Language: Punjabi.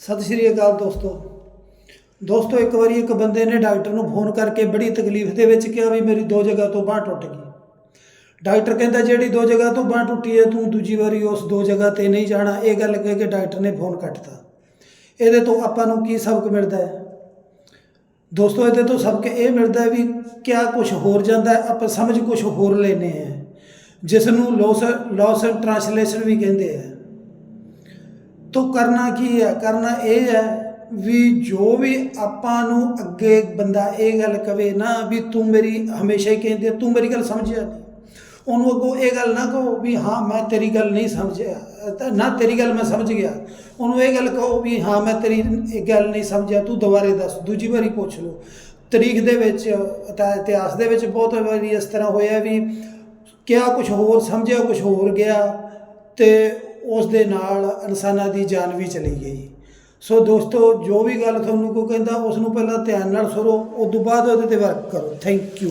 ਸਤਿ ਸ਼੍ਰੀ ਅਕਾਲ ਦੋਸਤੋ। ਦੋਸਤੋ, ਇੱਕ ਵਾਰੀ ਇੱਕ ਬੰਦੇ ਨੇ ਡਾਕਟਰ ਨੂੰ ਫੋਨ ਕਰਕੇ ਬੜੀ ਤਕਲੀਫ ਦੇ ਵਿੱਚ ਕਿਹਾ ਵੀ ਮੇਰੀ ਦੋ ਜਗ੍ਹਾ ਤੋਂ ਬਾਂਹ ਟੁੱਟ ਗਈ। ਡਾਕਟਰ ਕਹਿੰਦਾ, ਜਿਹੜੀ ਦੋ ਜਗ੍ਹਾ ਤੋਂ ਬਾਂਹ ਟੁੱਟੀ ਹੈ, ਤੂੰ ਦੂਜੀ ਵਾਰੀ ਉਸ ਦੋ ਜਗ੍ਹਾ ਤੇ ਨਹੀਂ ਜਾਣਾ। ਇਹ ਗੱਲ ਕਹਿ ਕੇ ਡਾਕਟਰ ਨੇ ਫੋਨ ਕੱਟਤਾ। ਇਹਦੇ ਤੋਂ ਆਪਾਂ ਨੂੰ ਕੀ ਸਬਕ ਮਿਲਦਾ ਹੈ? ਦੋਸਤੋ, ਇਹਦੇ ਤੋਂ ਸਬਕ ਇਹ ਮਿਲਦਾ ਹੈ ਵੀ ਕਿਆ ਕੁਝ ਹੋਰ ਜਾਂਦਾ ਹੈ, ਆਪਾਂ ਸਮਝ ਕੁਝ ਹੋਰ ਲੈਨੇ ਆ ਜਿਸ ਨੂੰ ਲੋਸ ਲੋਸ ਟ੍ਰਾਂਸਲੇਸ਼ਨ ਵੀ ਕਹਿੰਦੇ ਆ। ਤੋ ਕਰਨਾ ਕੀ ਹੈ? ਕਰਨਾ ਇਹ ਹੈ ਵੀ ਜੋ ਵੀ ਆਪਾਂ ਨੂੰ ਅੱਗੇ ਬੰਦਾ ਇਹ ਗੱਲ ਕਵੇ ਨਾ ਵੀ ਤੂੰ ਮੇਰੀ ਹਮੇਸ਼ਾ ਹੀ ਕਹਿੰਦੇ ਤੂੰ ਮੇਰੀ ਗੱਲ ਸਮਝਿਆ ਨਹੀਂ। ਉਹਨੂੰ ਅੱਗੋਂ ਇਹ ਗੱਲ ਨਾ ਕਹੋ ਵੀ ਹਾਂ, ਮੈਂ ਤੇਰੀ ਗੱਲ ਨਹੀਂ ਸਮਝਿਆ। ਨਾ ਤੇਰੀ ਗੱਲ ਮੈਂ ਸਮਝ ਗਿਆ। ਉਹਨੂੰ ਇਹ ਗੱਲ ਕਹੋ ਵੀ ਹਾਂ, ਮੈਂ ਤੇਰੀ ਇਹ ਗੱਲ ਨਹੀਂ ਸਮਝਿਆ, ਤੂੰ ਦੁਬਾਰੇ ਦੱਸ, ਦੂਜੀ ਵਾਰੀ ਪੁੱਛ ਲਓ। ਤਰੀਖ ਦੇ ਵਿੱਚ ਇਤਿਹਾਸ ਦੇ ਵਿੱਚ ਬਹੁਤ ਵਾਰੀ ਇਸ ਤਰ੍ਹਾਂ ਹੋਇਆ ਵੀ ਕਿਹਾ ਕੁਝ ਹੋਰ ਸਮਝਿਆ ਕੁਝ ਹੋਰ ਗਿਆ ਤੇ ਉਸ ਦੇ ਨਾਲ ਇਨਸਾਨਾਂ ਦੀ ਜਾਨ ਵੀ ਚਲੀ ਗਈ। ਸੋ ਦੋਸਤੋ, ਜੋ ਵੀ ਗੱਲ ਤੁਹਾਨੂੰ ਕੋਈ ਕਹਿੰਦਾ, ਉਸ ਨੂੰ ਪਹਿਲਾਂ ਧਿਆਨ ਨਾਲ ਸੁਣੋ, ਉਸ ਤੋਂ ਬਾਅਦ ਉਹਦੇ ਤੇ ਵਰਕ ਕਰੋ। Thank you